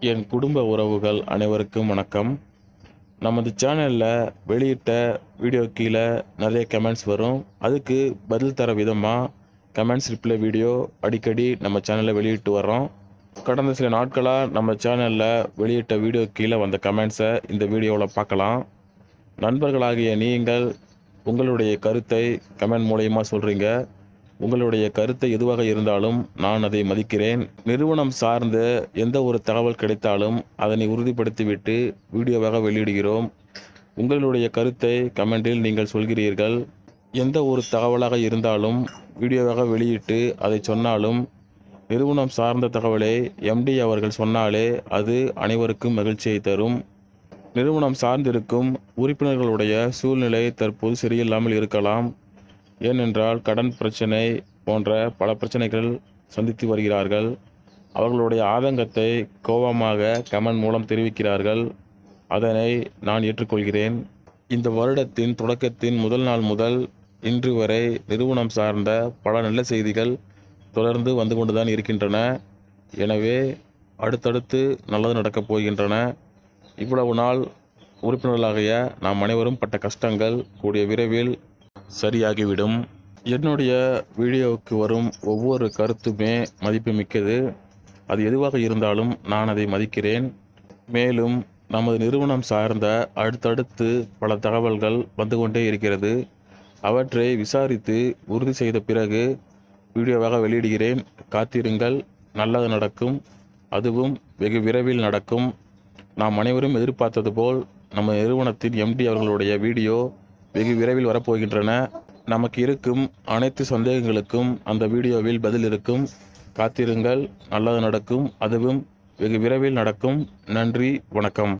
என் குடும்ப உறவுகள் அனைவருக்கும் வணக்கம். நமது சேனலில் வெளியிட்ட வீடியோ கீழே நிறைய கமெண்ட்ஸ் வரும். அதுக்கு பதில் தர விதமாக கமெண்ட்ஸ் ரிப்ளை வீடியோ அடிக்கடி நம்ம சேனலில் வெளியிட்டு வர்றோம். கடந்த சில நாட்களாக நம்ம சேனலில் வெளியிட்ட வீடியோ கீழே வந்த கமெண்ட்ஸை இந்த வீடியோவில் பார்க்கலாம். நண்பர்களாகிய நீங்கள் உங்களுடைய கருத்தை கமெண்ட் மூலயமா சொல்கிறீங்க உங்களுடைய கருத்தை எதுவாக இருந்தாலும் நான் அதை மதிக்கிறேன். நிறுவனம் சார்ந்த எந்த ஒரு தகவல் கிடைத்தாலும் அதனை உறுதிப்படுத்திவிட்டு வீடியோவாக வெளியிடுகிறோம். உங்களுடைய கருத்தை கமெண்டில் நீங்கள் சொல்கிறீர்கள். எந்த ஒரு தகவலாக இருந்தாலும் வீடியோவாக வெளியிட்டு அதை சொன்னாலும் நிறுவனம் சார்ந்த தகவலை எம்டி அவர்கள் சொன்னாலே அது அனைவருக்கும் மகிழ்ச்சியை தரும். நிறுவனம் சார்ந்திருக்கும் உறுப்பினர்களுடைய சூழ்நிலை தற்போது சரியில்லாமல் இருக்கலாம். ஏனென்றால் கடன் பிரச்சனை போன்ற பல பிரச்சனைகள் சந்தித்து வருகிறார்கள். அவர்களுடைய ஆதங்கத்தை கோபமாக கமெண்ட் மூலம் தெரிவிக்கிறார்கள். அதனை நான் ஏற்றுக்கொள்கிறேன். இந்த வருடத்தின் தொடக்கத்தின் முதல் நாள் முதல் இன்று வரை நிறுவனம் சார்ந்த பல நல்ல செய்திகள் தொடர்ந்து வந்து கொண்டுதான் இருக்கின்றன. எனவே அடுத்தடுத்து நல்லது நடக்கப் போகின்றன. இவ்வளவு நாள் உறுப்பினர்களாகிய நாம் அனைவரும் பட்ட கஷ்டங்கள் கூடிய விரைவில் சரியாகிவிடும். என்னுடைய வீடியோவுக்கு வரும் ஒவ்வொரு கருத்துமே மதிப்புமிக்கது. அது எதுவாக இருந்தாலும் நான் அதை மதிக்கிறேன். மேலும் நமது நிறுவனம் சார்ந்த அடுத்தடுத்து பல தகவல்கள் வந்து கொண்டே இருக்கிறது. அவற்றை விசாரித்து உறுதி செய்த பிறகு வீடியோவாக வெளியிடுகிறேன். காத்திருங்கள். நல்லது நடக்கும். அதுவும் வெகு விரைவில் நடக்கும். நாம் அனைவரும் எதிர்பார்த்தது போல் நம்ம நிறுவனத்தின் எம்டி அவர்களுடைய வீடியோ வெகு விரைவில் வரப்போகின்றன. நமக்கு இருக்கும் அனைத்து சந்தேகங்களுக்கும் அந்த வீடியோவில் பதில் இருக்கும். காத்திருங்கள். நல்லது நடக்கும். அதுவும் வெகு விரைவில் நடக்கும். நன்றி. வணக்கம்.